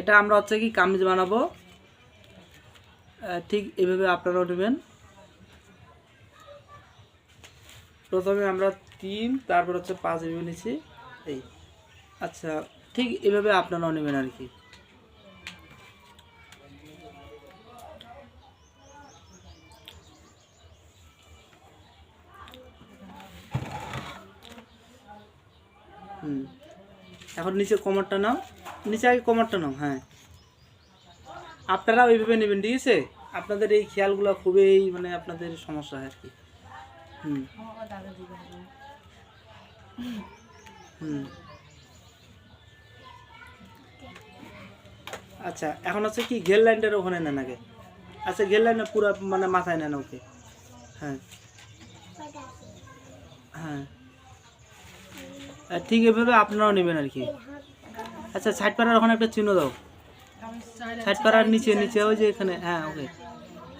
এটা আমরা হচ্ছে কি কামিজ বানাবো। ঠিক এভাবে আপনারাও নেবেন। প্রথমে আমরা তিন, তারপর হচ্ছে পাঁচ এভাবে নিচ্ছি। এই আচ্ছা ঠিক এভাবে আপনারাও নেবেন আর কি। এখন নিচে কমারটা নাও। নিচে আগে কমারটা নাও হ্যাঁ। আপনারা ওইভাবে নেবেন, ঠিক আছে? আপনাদের এই খেয়ালগুলো খুবই মানে আপনাদের সমস্যা হয় আর কি। হুম। হুম। আচ্ছা এখন হচ্ছে কি, ঘের লাইনটার ওখানে নেন আগে। আচ্ছা ঘের লাইনটা পুরো মানে মাথায় নেন ওকে। হ্যাঁ। হ্যাঁ। ঠিক এভাবে আপনারাও নেবেন আর কি। আচ্ছা সাইড পাড়ার ওখানে একটা চিহ্ন দাও। সাইড পাড়ার নিচে নিচে, ওই যে এখানে হ্যাঁ ওকে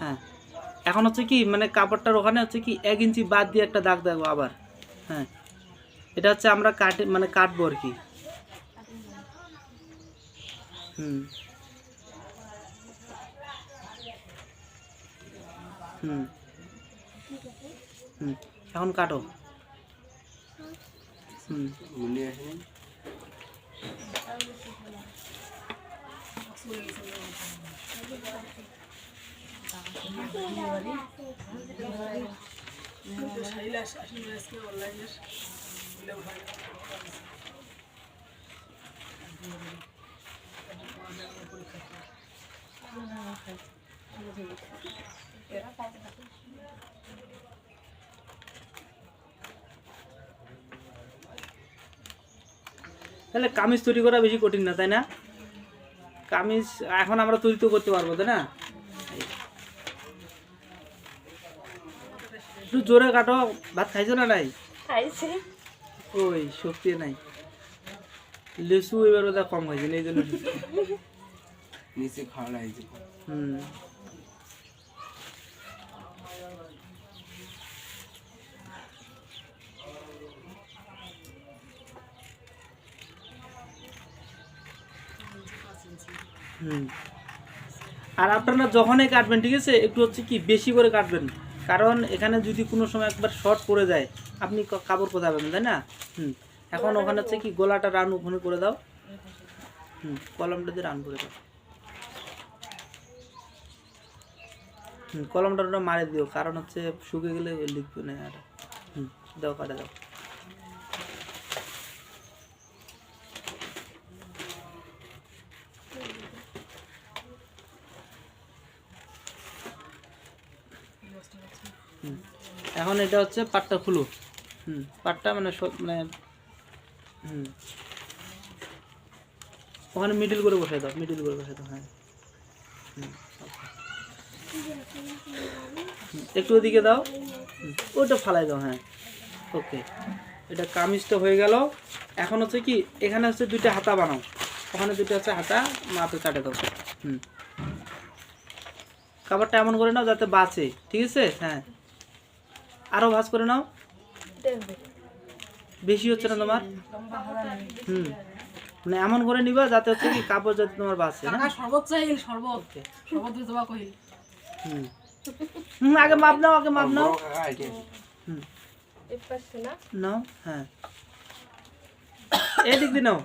হ্যাঁ। এখন হচ্ছে কি মানে কাপড়টার ওখানে হচ্ছে কি, এক ইঞ্চি বাদ দিয়ে একটা দাগ দেবো আবার হ্যাঁ। এটা হচ্ছে আমরা কাটে মানে কাটবো আর কি। হুম। হুম। হুম, এখন কাটো। হুম। শৈলাস আসলে আজকে অনলাইনের পরীক্ষা তাহলে কামিজ তৈরি করা বেশি কঠিন না তাই না? কামিজ এখন আমরা তৈরি তো করতে পারব তাই না? একটু জোরে কাটো ভাত খাইছো না নাই? খাইছে। ওই শক্তি নাই। লিচু এবার ওটা কম খাইছে এই জন্য। নিচে খাওয়া হয়েছে হুম। আর আপনারা যখনই কাটবেন ঠিক আছে? একটু হচ্ছে কি বেশি করে কাটবেন। কারণ এখানে যদি কোনো সময় একবার শর্ট পড়ে যায় আপনি কাপড় কোথায় পাবেন তাই না? হুম। এখন ওখানে হচ্ছে কি গলাটা রান ওখানে করে দাও। হুম কলমটা দিয়ে রান করে দাও। হুম কলমটা মারে দিও কারণ হচ্ছে শুকে গেলে লিখবে না আর। হুম দাও কাটে দাও। এখন এটা হচ্ছে পাটটা খুলো হুম পাটটা মানে মানে হুম। ওখানে মিডিল করে বসাই দাও মিডিল করে বসাই দাও হ্যাঁ। হুম, একটু ওদিকে দাও। ওটা ফালাই দাও হ্যাঁ। ওকে। এটা কামিজটা হয়ে গেল। এখন হচ্ছে কি এখানে হচ্ছে দুইটা হাতা বানাও। ওখানে দুইটা হচ্ছে হাতা মাথা কাটে দাও। হুম। খাবারটা এমন করে নাও যাতে বাঁচে ঠিক আছে? হ্যাঁ। আরও ভাজ করে নাও। বেশি হচ্ছে না তোমার? হুম। মানে এমন করে নিবা যাতে হচ্ছে কি কাপড় যাতে তোমার বাঁচে হ্যাঁ শরবত দিয়ে তোমা কহিল হুম। হুম আগে মাপ নাও আগে মাপ নাও। হুম। এপাশে না নাও হ্যাঁ। এদিক দিয়ে নাও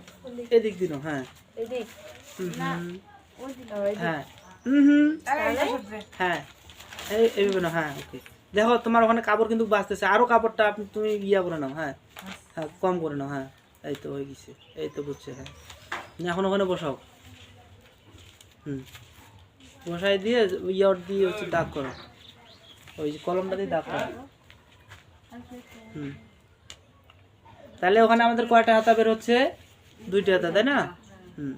এদিক দিয়ে নাও হ্যাঁ। এদিক। হুম, হুম, ওই হ্যাঁ। হুম হুম। হ্যাঁ। এই এইভাবে নাও হ্যাঁ ওকে। দেখো তোমার ওখানে কাপড় কিন্তু বাঁচতেছে। আরও কাপড়টা আপনি তুমি ইয়া করে নাও হ্যাঁ। হ্যাঁ কম করে নাও হ্যাঁ। এই তো হয়ে গেছে এই তো বুঝছে হ্যাঁ। এখন ওখানে বসাও। হুম। বসাই দিয়ে ইয়ার দিয়ে হচ্ছে দাগ করো। ওই যে কলমটা দিয়ে দাগ করো। হুম। তাহলে ওখানে আমাদের কয়টা হাতা বের হচ্ছে? দুইটা হাতা তাই না? হুম।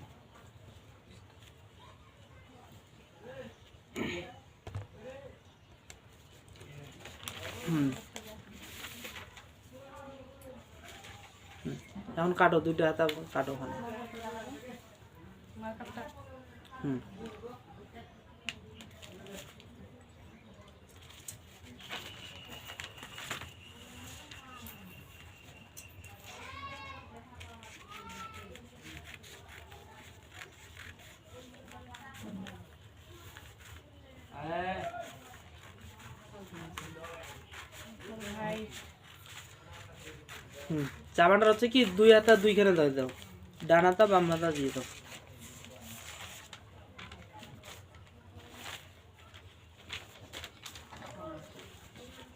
এখন কাটো দুইটা হাতা কাটো ওখানে। হুম। হুম জামাটার হচ্ছে কি দুই হাতা দুইখানে দিয়ে দাও। ডান হাতা বাম হাতা দিয়ে দাও।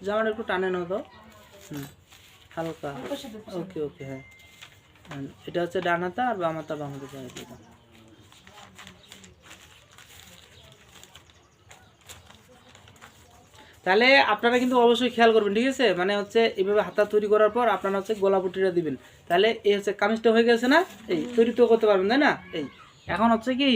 জামাটা একটু টানে নাও তো হুম হালকা। ওকে ওকে হ্যাঁ। এটা হচ্ছে ডান হাতা আর বাম হাতা বাম হাতা দিয়ে দাও। তাহলে আপনারা কিন্তু অবশ্যই খেয়াল করবেন, ঠিক আছে? মানে হচ্ছে এইভাবে হাতা তৈরি করার পর আপনারা হচ্ছে গোলাপুটিটা দিবেন। তাহলে এই হচ্ছে কামিজটা হয়ে গেছে না? এই, তৈরি তো করতে পারবেন, তাই না? এই, এখন হচ্ছে কি